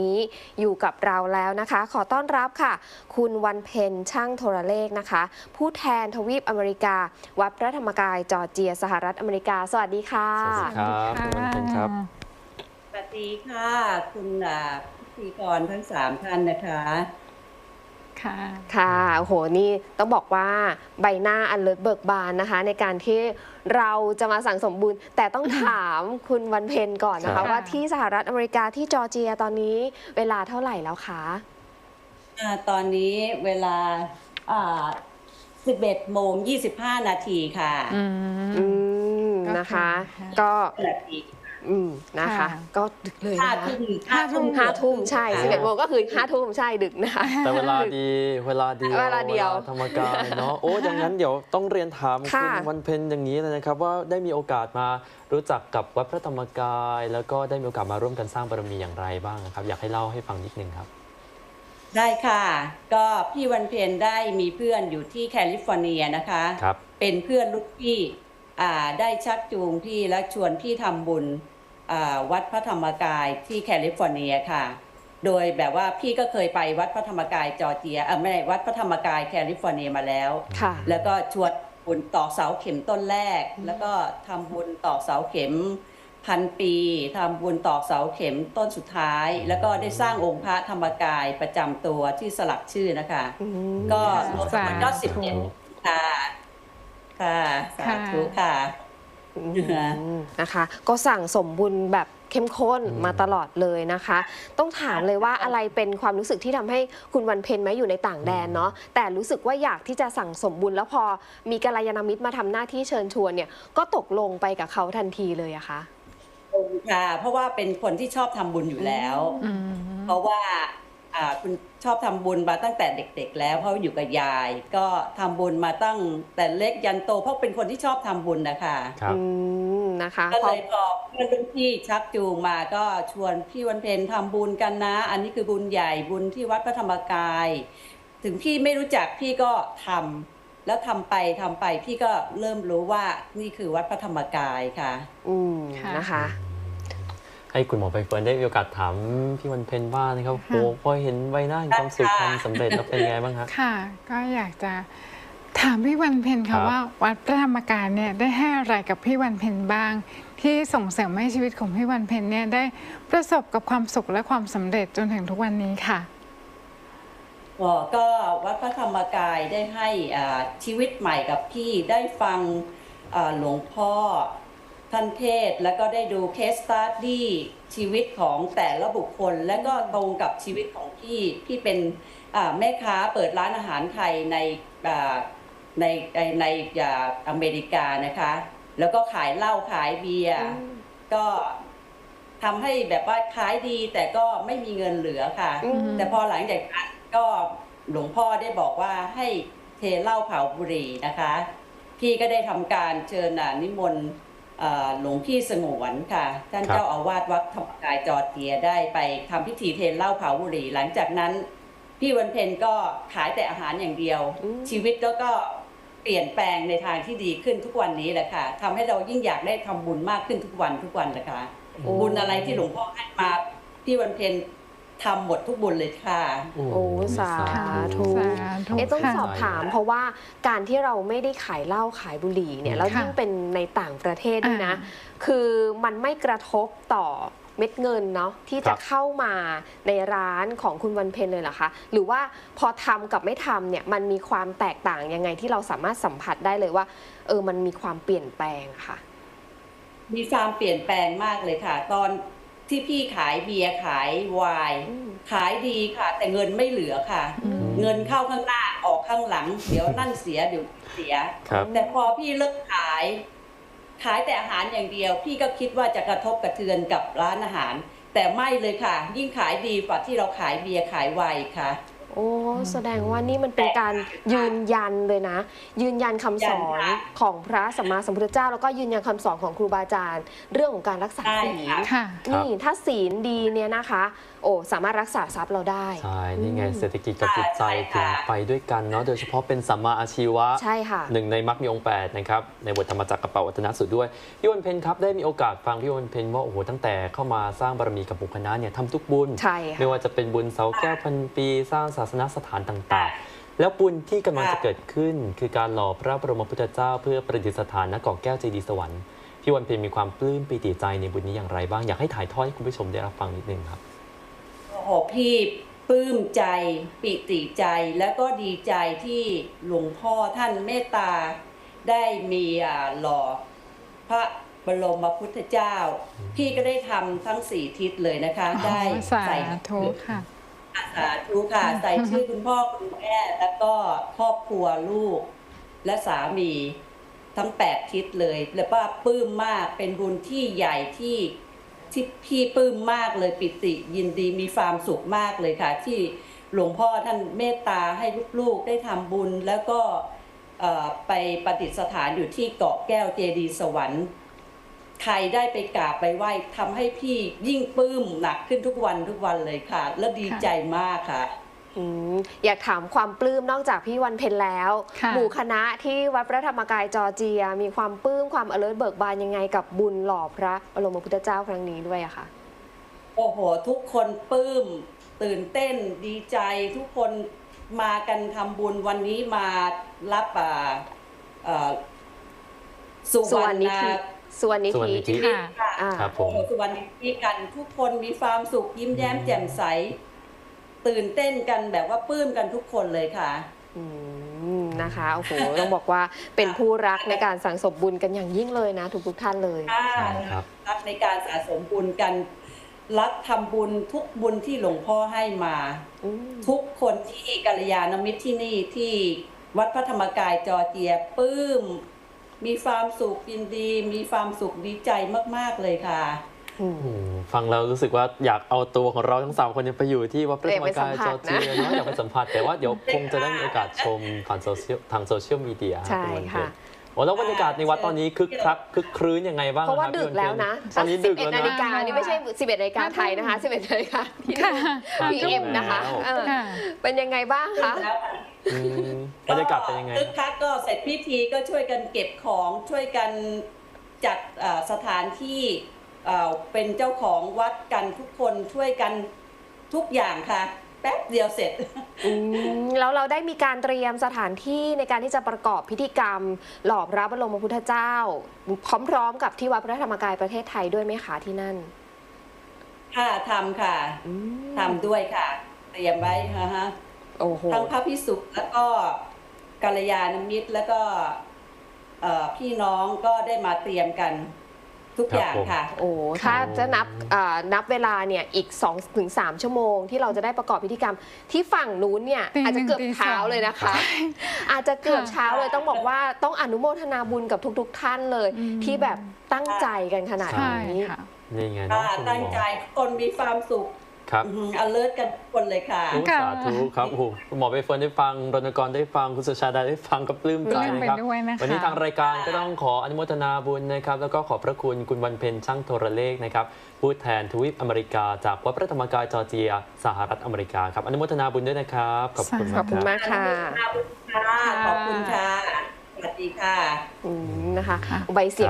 นี้อยู่กับเราแล้วนะคะ ขอต้อนรับค่ะ คุณวันเพ็ญช่างโทรเลขนะคะ ผู้แทนทวีปอเมริกา วัดพระธรรมกายจอร์เจีย สหรัฐอเมริกา สวัสดีค่ะ สวัสดีครับคุณวันเพ็ญครับ สวัสดีค่ะ คุณอ่าพิธีกรทั้งสามท่านนะคะ ค่ะ ค่ะโอ้โห นี่ต้องบอกว่าใบหน้าอันเลิศเบิกบานนะคะ ในการที่เราจะมาสั่งสมบุญ แต่ต้องถามคุณวันเพ็ญก่อนนะครัคะบว่าที่สหรัฐอเมริกาที่จอร์เจียตอนนี้เวลาเท่าไหร่แล้วคะอ่าตอนนี้เวลาอ่า11โมง25 นาทีค่ะ อือืมมก็คือนะคะค่ะก็นาที อืมนะคะ ค่ะ ก็ดึกเลยห้านะทุ่มห้าทุ่มห้าทุ่มใช่อ่าสิบเอ็ดโมงก็คือห้าทุ่มใช่ดึกนะคะ แต่เวลาดีเวลาเดียวเวลาเดียวธรรมกายเนาะโอ้ดังนั้นเดี๋ยวต้องเรียนถามค่ะคุณวันเพ็ญอย่างนี้เลยนะครับ ว่าได้มีโอกาสมารู้จักกับวัดพระธรรมกาย แล้วก็ได้มีโอกาสมาร่วมกันสร้างบารมีอย่างไรบ้างนะครับ อยากให้เล่าให้ฟังนิดนึงครับ ได้ค่ะ ก็พี่วันเพ็ญได้มีเพื่อนอยู่ที่แคลิฟอร์เนียนะคะ ครับ เป็นเพื่อนลูกพี่อ่าได้ชักจูงพี่และชวนพี่ทำบุญอ่า วัดพระธรรมกายที่แคลิฟอร์เนียค่ะ โดยแบบว่าพี่ก็เคยไปวัดพระธรรมกายจอร์เจียเออไม่ใช่วัดพระธรรมกายแคลิฟอร์เนียมาแล้วค่ะแล้วก็ชวนบุญตอกเสาเข็มต้นแรก แล้วก็ทำบุญตอกเสาเข็มพันปีทำบุญตอกเสาเข็มต้นสุดท้าย แล้วก็ได้สร้างองค์พระธรรมกายประจำตัวที่สลักชื่อนะคะอืมก็ค่ะรวมทั้งหมดก็สิบเอ็ดค่ะ ค่ะ สาธุค่ะอืม นะคะ ก็สั่งสมบุญแบบเข้มข้นอืมมาตลอดเลยนะคะ ต้องถามเลยว่าอะไรเป็นความรู้สึกที่ทำให้คุณวันเพ็ญแม้อยู่ในต่างแดนเนาะแต่รู้สึกว่าอยากที่จะสั่งสมบุญแล้วพอมีกัลยาณมิตรมาทำหน้าที่เชิญชวนเนี่ยก็ตกลงไปกับเขาทันทีเลยอะคะค่ะ เพราะว่าเป็นคนที่ชอบทำบุญอยู่แล้วอืมเพราะว่าอ่า คุณชอบทำบุญมาตั้งแต่เด็ก ๆ แล้วเพราะอยู่กับยาย ก็ทำบุญมาตั้งแต่เล็กยันโตเพราะเป็นคนที่ชอบทำบุญนะคะครับอืมนะคะก็พเลอยพอเพื่อนรุ่นพี่ชักจูงมาก็ชวนพี่วันเพ็ญทำบุญกันนะ อันนี้คือบุญใหญ่บุญที่วัดพระธรรมกาย ถึงพี่ไม่รู้จักพี่ก็ทำแล้วทำไปทำไปพี่ก็เริ่มรู้ว่านี่คือวัดพระธรรมกายค่ะ อืมค่ะนะคะ ให้คุณหมอไปเฟิร์นได้มีโอกาสถามพี่วันเพ็ญบ้างนะครับโอ้พอเห็นใบหน้าแห่งความสุขความสำเร็จแล้วเป็นไงบ้างฮะค่ะ ก็อยากจะถามพี่วันเพ็ญครัค่ะบว่าวัดพระธรรมกายเนี่ยได้ให้อะไรกับพี่วันเพ็ญบ้าง ที่ส่งเสริมให้ชีวิตของพี่วันเพ็ญเนี่ยได้ประสบกับความสุขและความสำเร็จจนถึงทุกวันนี้ค่ะก็ก็วัดพระธรรมกายได้ให้อ่าชีวิตใหม่กับพี่ได้ฟังอ่าหลวงพ่อ ท่านเทศน์แล้วก็ได้ดูเคสสต u ดี้ชีวิตของแต่ละบุคคล และก็ตรงกับชีวิตของพี่พี่เป็นอ่าแม่ค้าเปิดร้านอาหารไทยในอ่าในในในอ่าอเมริกานะคะ แล้วก็ขายเหล้าขายเบียร์ก็ทำให้แบบว่าขายดีแต่ก็ไม่มีเงินเหลือค่ะอืมแต่พอหลังจากนั้นก็หลวงพ่อได้บอกว่าให้เทเหล้าเผาบุหรี่นะคะ พี่ก็ได้ทำการเชิญอะนิมนต์เอ่อ หลวงพี่สงวนค่ะ ท่านครับเจ้าอาวาสวัดธรรมกายจอร์เจียได้ไปทำพิธีเทเหล้าเผาบุหรี่ หลังจากนั้น พี่วันเพ็ญก็ขายแต่อาหารอย่างเดียวอืมชีวิตแล้วก็เปลี่ยนแปลงในทางที่ดีขึ้นทุกวันนี้แหละค่ะทำให้เรายิ่งอยากได้ทำบุญมากขึ้นทุกวันทุกวันเลยค่ะโอ้บุญอะไรที่หลวงพ่อให้มาพี่วันเพ็ญ ทำหมดทุกบุญเลยค่ะ โอ้สาธุสาธุเอ๊ะต้องค่ะ สอบถามเพราะว่าการที่เราไม่ได้ขายเหล้าขายบุหรี่เนี่ยแล้วค่ะยิ่งเป็นในต่างประเทศด้วยนะ อ่าคือมันไม่กระทบต่อเม็ดเงินเนาะที่คจะรับเข้ามาในร้านของคุณวันเพ็ญเลยเหรอคะ หรือว่าพอทำกับไม่ทำเนี่ยมันมีความแตกต่างยังไงที่เราสามารถสัมผัสได้เลยว่า เออมันมีความเปลี่ยนแปลงอะค่ะ มีความเปลี่ยนแปลงมากเลยค่ะ ตอน ที่พี่ขายเบียร์ขาย ไวน์อืมขายดีค่ะ แต่เงินไม่เหลือค่ะอืมเงินเข้าข้างหน้าออกข้างหลัง เดี๋ยวนั่นเสียเดี๋ยวเสีย ครับ แต่พอพี่เลิกขาย ขายแต่อาหารอย่างเดียว พี่ก็คิดว่าจะกระทบกระเทือนกับร้านอาหาร แต่ไม่เลยค่ะ ยิ่งขายดีกว่าที่เราขายเบียร์ขายไวน์ค่ะ โอ้แสดงว่านี่มันเป็นการยืนยันเลยนะ ยืนยันคำสอนยืนยันค่ะของพระสัมมาสัมพุทธเจ้า แล้วก็ยืนยันคำสอนของครูบาอาจารย์ เรื่องของการรักษาใช่ศีลค่ะค่ะนี่ถ้าศีลดีเนี่ยนะคะ โอ้สามารถรักษาทรัพย์เราได้ ใช่นี่ไงเศรษฐกิจกับจิตใจใช่ถึงค่ะไปด้วยกันเนาะโดยเฉพาะเป็นสัมมาอาชีวะใช่ค่ะหนึ่งในมรรคมีองค์แปดนะครับในบทธรรมจักรกับปวัฒนสูตรด้วยพี่วันเพ็ญครับได้มีโอกาสฟังพี่วันเพ็ญว่าโอ้โหตั้งแต่เข้ามาสร้างบารมีกับบุคคณะเนี่ยทำทุกบุญใช่ไม่ค่ะว่าจะเป็นบุญเสาแก้วพันปี สร้างศาสนสถานต่างๆ แล้วบุญที่กำลังจะเกิดขึ้น คือการหล่อพระบรมพุทธเจ้า เพื่อประดิษฐานณเกาะแก้วเจดีย์สวรรค์พี่วันเพ็ญมีความปลื้มปีติใจในบุญนี้อย่างไรบ้างอยากให้ถ่ายทอดให้คุณผู้ชมได้รับฟังนิดนึงครับโอ้โหพี่ปลื้มใจปิติใจแล้วก็ดีใจที่หลวงพ่อท่านเมตตา ได้มีอ่าหล่อพระบรมพุทธเจ้า พี่ก็ได้ทำทั้งสี่ทิศเลยนะคะ ได้อ๋อสาใส่ธุค่ะสาธุค่ะ ใส่ชื่อคุณพ่อคุณแม่แล้วก็ครอบครัวลูก และสามีทั้งแปดทิศเลย แล้วว่าปลื้มมากเป็นบุญที่ใหญ่ที่ ที่พี่ปลื้มมากเลยปิติยินดีมีความสุขมากเลยค่ะ ที่หลวงพ่อท่านเมตตาให้ลูกๆได้ทำบุญ แล้วก็ไปปฏิสถานอยู่ที่เกาะแก้วเจดีสวรรค์ใครได้ไปกราบไปไหว้ทำให้พี่ยิ่งปลื้มหนักขึ้นทุกวันทุกวันเลยค่ะ และดีใจมากค่ะ อืมอยากถามความปลื้มนอกจากพี่วันเพ็ญแล้ว ค่ะ หมู่คณะที่วัดพระธรรมกายจอร์เจีย มีความปลื้มความ alert เบิกบานยังไงกับบุญหล่อพระบรมพุทธเจ้าครั้งนี้ด้วยอะค่ะ โอ้โห ทุกคนปลื้มตื่นเต้นดีใจทุกคนมากันทำบุญวันนี้มารับอ่าเอ่อสุส่ววรนรนิณธิส่วนนิส่วนธิ นิธิค่ะค่ะ อ่า ครับผม โอ้โหสุวรรณนิธิกันทุกคนมีความสุขยิ้มแย้มแจ่มใส ตื่นเต้นกันแบบว่าปลื้มกันทุกคนเลยค่ะอืมนะคะโอ้โหต้องบอกว่าเป็นผู้รักในการสั่งสมบุญกันอย่างยิ่งเลยนะทุกๆท่านเลยค่ะใช่ครับรักในการสะสมบุญกัน รักทำบุญทุกบุญที่หลวงพ่อให้มาอืมทุกคนที่กัลยาณมิตรที่นี่ที่วัดพระธรรมกายจอร์เจียปลื้ม มีความสุขยินดี มีความสุขดีใจมาก ๆ เลยค่ะอืมโอ้โห ฟังแล้วรู้สึกว่าอยากเอาตัวของเราทั้งสามคนเนี่ยไปอยู่ที่วัดพระธรรมกายจอร์เจียเนาะอยากไปสัมผัส แต่ว่าเดี๋ยวคงจะได้มีโอกาสชมผ่านโซเชียลทางโซเชียลมีเดียใช่ณวันเพ็ญค่ะโอ้แล้วบรรยากาศในวัดตอนนี้คึกคักคึกครื้นยังไงบ้างเพราะว่าคบดึกพี่แล้วนะตอนนี้ดึก11แล้วนาฬินะกานี่ไม่ใช่ 11นาฬิกาไทยนะคะ 11นาฬิกาที่ค่ะ PM นะคะแล้วเออค่ะเป็นยังไงบ้างคะอืมบรรยากาศเป็นยังไงคึกคักก็เสร็จพิธีก็ช่วยกันเก็บของช่วยกันจัดเอ่อสถานที่ เอ่อเป็นเจ้าของวัดกันทุกคนช่วยกันทุกอย่างค่ะ แป๊บเดียวเสร็จอืมแล้วเราได้มีการเตรียมสถานที่ในการที่จะประกอบพิธีกรรม หล่อพระบรมพุทธเจ้า พร้อมๆ กับที่วัดพระธรรมกายประเทศไทยด้วยไหมคะที่นั่น ค่ะทำค่ะอืมทำด้วยค่ะ เตรียมไว้นะฮะโอ้โหทั้งพระพิสุแล้วก็กัลยาณมิตรแล้วก็เอ่อพี่น้องก็ได้มาเตรียมกัน ทุกครับอย่างผมค่ะ โอ้ถ้าจะนับอ่านับเวลาเนี่ยอีก2-3ถึง3ชั่วโมง ที่เราจะได้ประกอบพิธีกรรม ที่ฝั่งนู้นเนี่ยตีหนึ่งอาจจะเกือบตีสองเช้าเลยนะคะ อาจจะเกือบค่ะเช้าเลยต้องบอกว่าต้องอนุโมทนาบุญกับทุก ๆ ท่านเลยอืมที่แบบตั้งใจกันขนาดใช่นี้ค่ะนี่ไงเนาะค่ะคุณหมอตั้งใจทุกคนมีความสุข ครับอเลิศกันทุกคนเลยค่ะโอ้สาธุครับโอ้โหคุณหมอใบเฟิร์นได้ฟังรณกรได้ฟังคุณสุชาดาได้ฟังก็ปลื้มใจปลื้มนะครับไปด้วยนะคะวันนี้ทางรายการก็ต้องขออนุโมทนาบุญนะครับ แล้วก็ขอบพระคุณคุณวันเพ็ญช่างโทรเลขนะครับผู้แทนทวีปอเมริกา จากวัดพระธรรมกายจอร์เจีย สหรัฐอเมริกาครับอนุโมทนาบุญด้วยนะครับขอบคุณขอบคุณรัมากค่ะขอบคุณค่ะขอบคุณค่ะสวัสดีค่ะอืมนะคะใบเสียง